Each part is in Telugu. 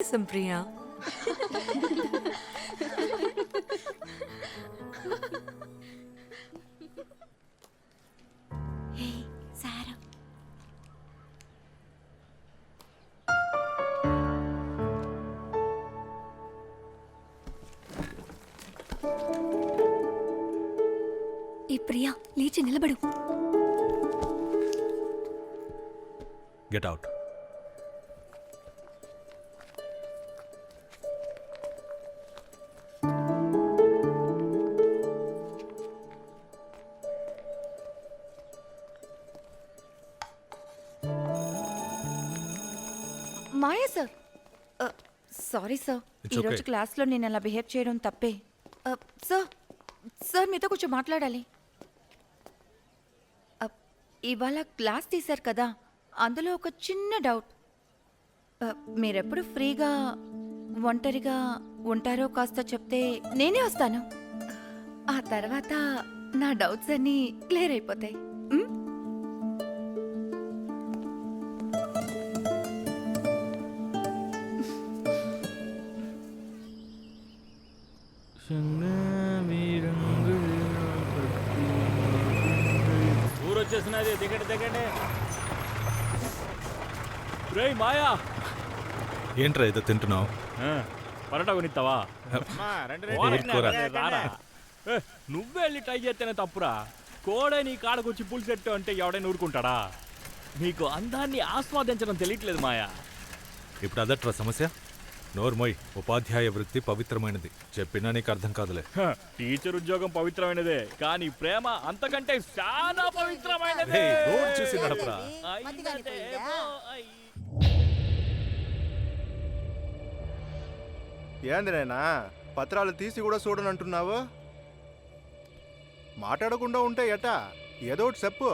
చేసాం ప్రియా సారా ఏ ప్రియా లేచి నిలబడు. Get out Maya sir? Sorry sir. It's ఈరోజు okay. క్లాస్లో నేను అలా బిహేవ్ చేయడం తప్పే. Uh, సార్ సార్ మీతో కొంచెం మాట్లాడాలి. Uh, ఇవాళ క్లాస్ తీశారు కదా అందులో ఒక చిన్న డౌట్. Uh, మీరెప్పుడు ఫ్రీగా ఒంటరిగా ఉంటారో కాస్త చెప్తే నేనే వస్తాను. ఆ తర్వాత నా డౌట్స్ అన్నీ క్లియర్ అయిపోతాయి. ఊరు వచ్చేసినది దిగండి దిగండి. రేయ్ మాయా. ఏంట్రా ఏదో తింటున్నావు? పరోటా కొనిస్తావా ఊరుకోరా. రారా. ఏ, నువ్వే వెళ్ళి ట్రై చేస్తేనే తప్పురా. కోడే నీ కాడకొచ్చి పులిసెట్టు అంటే ఎవడైనా ఊరుకుంటాడా? నీకు అందాన్ని ఆస్వాదించడం తెలియట్లేదు మాయా. ఇప్పుడు అదట్రా సమస్య? నోర్మోయ్ ఉపాధ్యాయ వృత్తి పవిత్రమైనది. చెప్పినా నీకు అర్థం కాదులే. టీచర్ ఉద్యోగం పవిత్రమైనదే కానీ ప్రేమ అంతకంటే చాలా పవిత్రమైనదే. రోడ్ చూసి నడపరా. ఏందినైనా పత్రాలు తీసి కూడా చూడనంటున్నావు? మాట్లాడకుండా ఉంటే ఎట్టా ఏదో ఒకటి చెప్పు.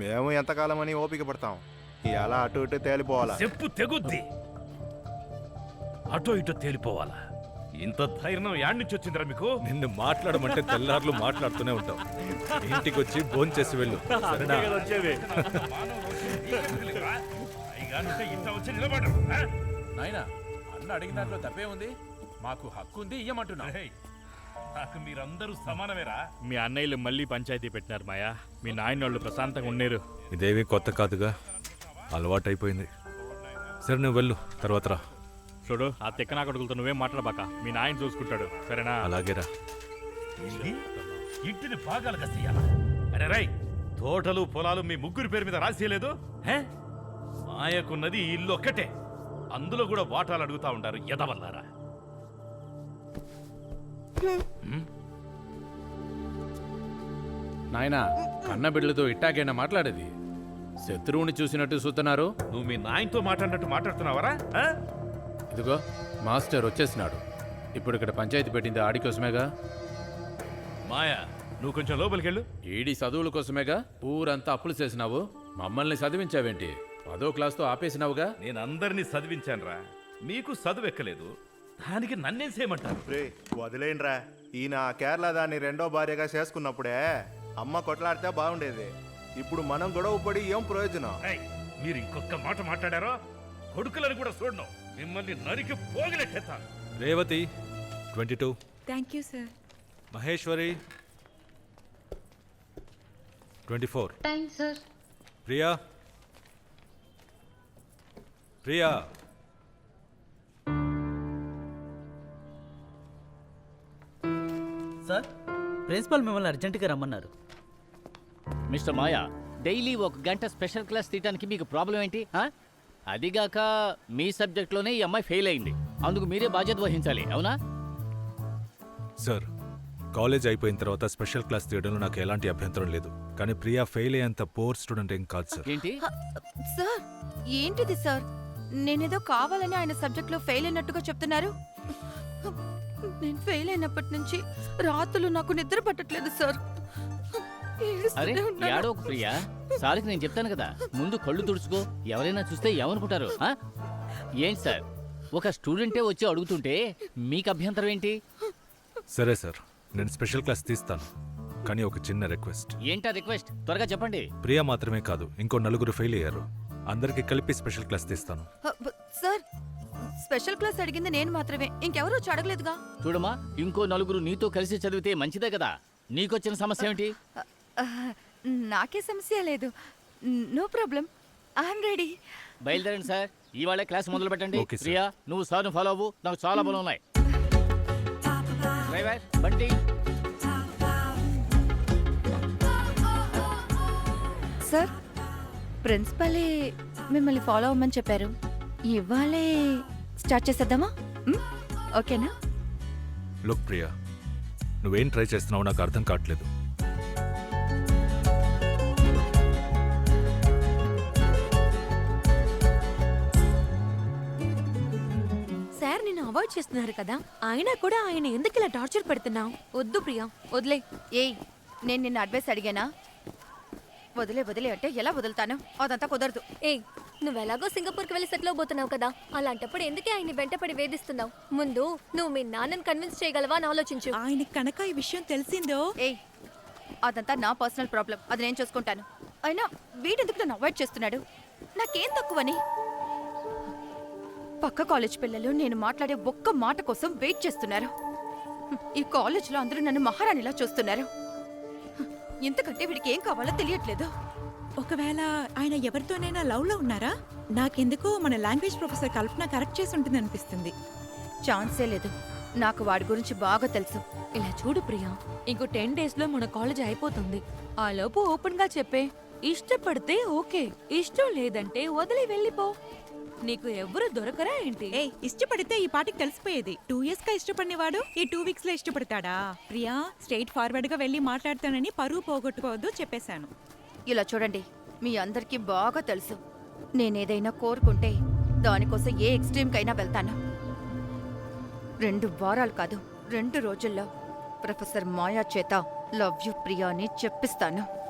మేము ఎంతకాలమని ఓపిక పడతాం. ఇలా అటు ఇటు తేలిపోవాలా? చెప్పు తెగుద్ది. అటో ఇటో తేలిపోవాలా? ఇంత ధైర్యం యాడ్ నుంచి వచ్చిందిరా మీకు? నిన్ను మాట్లాడమంటే తెల్లార్లు మాట్లాడుతూనే ఉంటావు ఇంటికి వచ్చి భోంచేసి వెళ్ళు. సరేనా? నాయనా అన్న అడిగిన దాంట్లో తప్పే ఉంది. మాకు హక్కు ఉంది ఇయ్యమంటున్నా. నాకు మీరందరూ సమానమేరా? మీ అన్నయ్యలు మళ్ళీ పంచాయతీ పెట్టినారు మాయా. మీ నాయన వాళ్ళు ప్రశాంతంగా ఉండేరు ఇదేమీ కొత్త కాదుగా. అలవాటైపోయింది. సరే నువ్వు వెళ్ళు. తర్వాత రా. చూడు ఆ తిక్కనా కొడుకులతో నువ్వేం మాట్లాడబాక. మీ నాయన చూసుకుంటాడు. సరేనా? అలాగేరా. ఇది ఇంటిని భాగాలు కసేయాలా అరే రై తోటలు పొలాలు మీ ముగ్గురు పేరు మీద రాసేయలేదు? హే? మాయకున్నది ఇల్లు ఒక్కటే. అందులో కూడా వాటాలు అడుగుతా ఉంటారు ఎదవల్లారా నాయనా కన్న బిడ్డలతో ఇట్టాకైనా మాట్లాడేది? శత్రువుని చూసినట్టు చూస్తున్నారు నువ్వు మీ నాయనతో మాట్లాడినట్టు మాట్లాడుతున్నావరా? ఆ? ఇదిగో మాస్టర్ వచ్చేసినాడు. ఇప్పుడు ఇక్కడ పంచాయతీ పెట్టింది ఆడి కోసమేగా? మాయా నువ్వు కొంచెం లోపలికి వెళ్ళు ఈడి చదువుల కోసమేగా? ఊరంతా అప్పులు చేసినావు. మమ్మల్ని చదివించావేంటి? పదో క్లాస్తో ఆపేసినావుగా? నేను అందరినీ చదివించానురా. మీకు చదువు ఎక్కలేదు. దానికి నన్నేం చేయమంటారు? రే వదిలేండ్రా ఈయన కేరళ దాన్ని రెండో భార్యగా చేసుకున్నప్పుడే అమ్మ కొట్లాడితే బాగుండేది. ఇప్పుడు మనం గొడవ పడి ఏం ప్రయోజనం? ఏయ్, మీరు ఇంకొక మాట మాట్లాడారో? కొడుకులను కూడా చూడను. మిమ్మల్ని నరికి పోగిలెట్టేస్తాను Revathi twenty two thank you sir Maheshwari twenty four thanks sir Priya. Priya. Sir principal మిమ్మల్ని అర్జెంటుగా రమ్మన్నారు. మిస్టర్ మాయా డైలీ ఒక గంట స్పెషల్ క్లాస్ తీయడానికి మీకు ప్రాబ్లం ఏంటి ఆ? అదిగాక మీ సబ్జెక్ట్లోనే ఈ అమ్మాయి ఫెయిల్ అయింది. అందుకు మీరే బాధ్యత వహించాలి అవునా? సార్ కాలేజ్ అయిపోయిన తర్వాత స్పెషల్ క్లాస్ తీయడంలో నాకు ఎలాంటి అభ్యంతరం లేదు. కానీ ప్రియా ఫెయిల్ అయ్యేంత పోర్ స్టూడెంట్ ఏం కాదు సార్. ఏంటి? సార్ ఏంటిది సార్? నేనేదో కావాలని ఆయన సబ్జెక్ట్లో ఫెయిల్ అయినట్టుగా చెప్తున్నారు. నేను ఫెయిల్ అయినప్పటి నుంచి రాత్రులు నాకు నిద్ర పట్టట్లేదు సార్. అరే. ఏడో ఒక ప్రియా? సార్కి నేను చెప్తాను కదా. ముందు కళ్ళు తుడుచుకో. ఎవరైనా చూస్తే ఏమనుకుంటారు? ఏంటి సార్? ఒక స్టూడెంటే వచ్చి అడుగుతుంటే మీకు అభ్యంతరం ఏంటి? సరే సార్ నేను స్పెషల్ క్లాస్ తీస్తాను. కానీ ఒక చిన్న రిక్వెస్ట్. ఏంటా రిక్వెస్ట్? త్వరగా చెప్పండి. ప్రియా మాత్రమే కాదు ఇంకో నలుగురు ఫెయిల్ అయ్యారు. అందరికీ కలిపి స్పెషల్ క్లాస్ తీస్తాను. సార్ స్పెషల్ క్లాస్ అడిగింది నేను మాత్రమే. ఇంకెవరు వచ్చి అడగలేదుగా? చూడమ్మా ఇంకో నలుగురు నీతో కలిసి చదివితే మంచిదే కదా. నీకొచ్చిన సమస్య ఆ, నాకే సమస్య లేదు. No problem. I'm ready. బయలుదేరండి సార్. ఇవాళ క్లాస్ మొదలు పెట్టండి. సార్. ప్రియా నువ్వు సార్ను ఫాలో అవ్వు. నాకు చాలా పనులు ఉన్నాయి. డ్రైవర్ బండి. సార్ ప్రిన్సిపలే మిమ్మల్ని ఫాలో అవ్వమని చెప్పారు. ఇవాళే స్టార్ట్ చేసేద్దామా? ఓకేనా? లుక్ ప్రియా నువ్వేం ట్రై చేస్తున్నావో నాకు అర్థం కావట్లేదు. చేస్తున్నారు కదా అయినా కూడా ఆయన ఎందుకు ఇలా టార్చర్ పెడుతున్నావు? వద్దు ప్రియా. వదిలే. ఏయ్ నేను నిన్న అడ్వైస్ అడిగానా? వదిలే వదిలే అంటే ఎలా వదులుతాను? అదంతా కుదరదు. ఏయ్ నువ్వెలాగో సింగపూర్కి వెళ్ళి సెటిల్ అవబోతున్నావు కదా అలాంటప్పుడు ఎందుకే ఆయన్ని వెంటపడి వేధిస్తున్నావు? ముందు నువ్వు మీ నాన్నని కన్విన్స్ చేయగలవా అని ఆలోచించు. ఆయన కనుక ఈ విషయం తెలిసిందో? ఏయ్ అదంతా నా పర్సనల్ ప్రాబ్లం అది నేను చూసుకుంటాను. అయినా వీడెందుకు నన్ను అవాయిడ్ చేస్తున్నాడు? నాకేం తక్కువని? పక్క కాలేజ్ పిల్లలు నేను మాట్లాడే ఒక్క మాట కోసం వెయిట్ చేస్తున్నారు. ఈ కాలేజ్లో అందరూ నన్ను మహారాణిలా చూస్తున్నారు. ఇంతకంటే వీడికి ఏం కావాలో తెలియట్లేదు. ఒకవేళ ఆయన ఎవరితోనైనా లవ్లో ఉన్నారా? నాకెందుకో మన లాంగ్వేజ్ ప్రొఫెసర్ కల్పన కరెక్ట్ చేసి ఉంటుంది అనిపిస్తుంది. ఛాన్సే లేదు. నాకు వాడి గురించి బాగా తెలుసు. ఇలా చూడు ప్రియా ఇంకో టెన్ డేస్లో మన కాలేజ్ అయిపోతుంది. ఆ లోపు ఓపెన్గా చెప్పే ఇష్టపడితే ఓకే ఇష్టం లేదంటే వదిలి వెళ్ళిపో. నీకు ఎవరు దొరకరా ఏంటి? ఏ ఇష్టపడితే ఈ పాటికి తెలిసిపోయేది. టూ ఇయర్స్గా ఇష్టపడినవాడు ఈ టూ వీక్స్లో ఇష్టపడతాడా? ప్రియా స్ట్రైట్ ఫార్వర్డ్గా వెళ్ళి మాట్లాడతానని పరువు పోగొట్టుకోవద్దు చెప్పేశాను. ఇలా చూడండి మీ అందరికీ బాగా తెలుసు. నేనేదైనా కోరుకుంటే దానికోసం ఏ ఎక్స్ట్రీమ్కైనా వెళ్తాను. రెండు వారాలు కాదు రెండు రోజుల్లో ప్రొఫెసర్ మాయా చేత లవ్ యు ప్రియా అని చెప్పిస్తాను.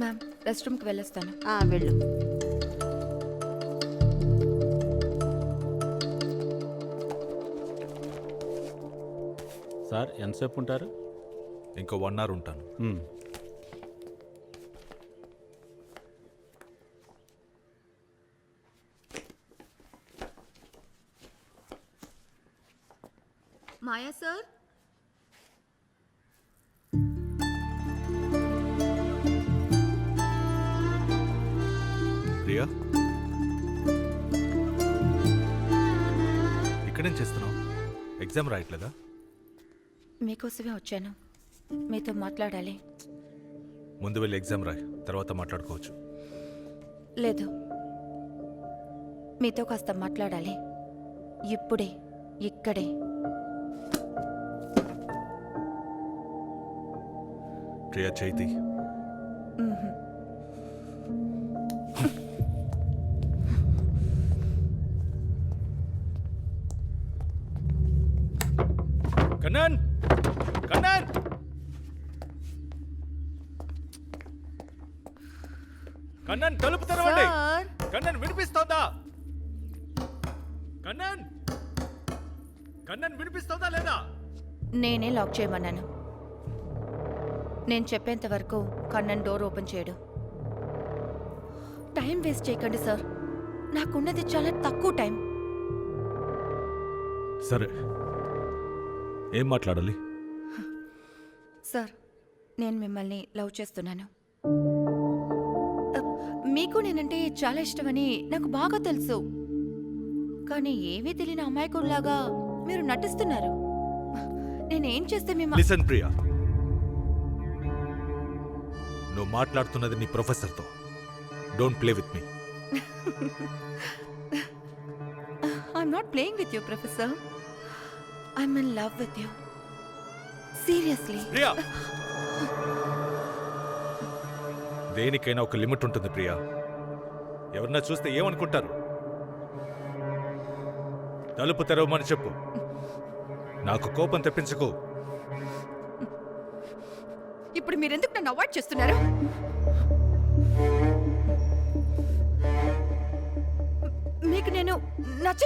మ్యామ్ రెస్ట్ రూమ్కి వెళ్ళొస్తాను వెళ్ళు. సార్ ఎంతసేపు ఉంటారు? ఇంకో వన్ అవర్ ఉంటాను. మాయా సార్? ఎగ్జామ్ రాయట్లేదా? మీకోసమే వచ్చాను. మీతో మాట్లాడాలి. ముందు వెళ్ళి ఎగ్జామ్ రాయి తర్వాత మాట్లాడుకోవచ్చు. లేదు. మీతో కాస్త మాట్లాడాలి. ఇప్పుడే ఇక్కడే. ప్రియా చైతి. కన్నన్ తలుపు తెరవండి సార్. కన్నన్ వినిపిస్తోందా? కన్నన్? కన్నన్ వినిపిస్తోందా లేదా? నేనే లాక్ చేయమన్నాను. నేను చెప్పేంత వరకు కన్నన్ డోర్ ఓపెన్ చేయడు. టైం వేస్ట్ చేయకండి సార్. నాకున్నది చాలా తక్కువ టైం. సరే. ఏం మాట్లాడాలి? సార్ నేను మిమ్మల్ని లవ్ చేస్తున్నాను. మీకు నేనంటే చాలా ఇష్టమని నాకు బాగా తెలుసు. కానీ ఏమీ తెలియని అమాయకుడిలాగా మీరు నటిస్తున్నారు. నేనేం చేస్తే లిసన్ ప్రియా. నువ్వు మాట్లాడుతున్నది నీ ప్రొఫెసర్తో. Don't play with me I'm not playing with you professor. I'm in love with you seriously Priya. దేనికైనా ఒక లిమిట్ ఉంటుంది ప్రియా. ఎవరన్నా చూస్తే ఏమనుకుంటారు? తలుపు తెరవమని చెప్పు. నాకు కోపం తెప్పించకు. ఇప్పుడు మీరెందుకు నన్ను అవాయిడ్ చేస్తున్నారు? మీకు నేను నచ్చ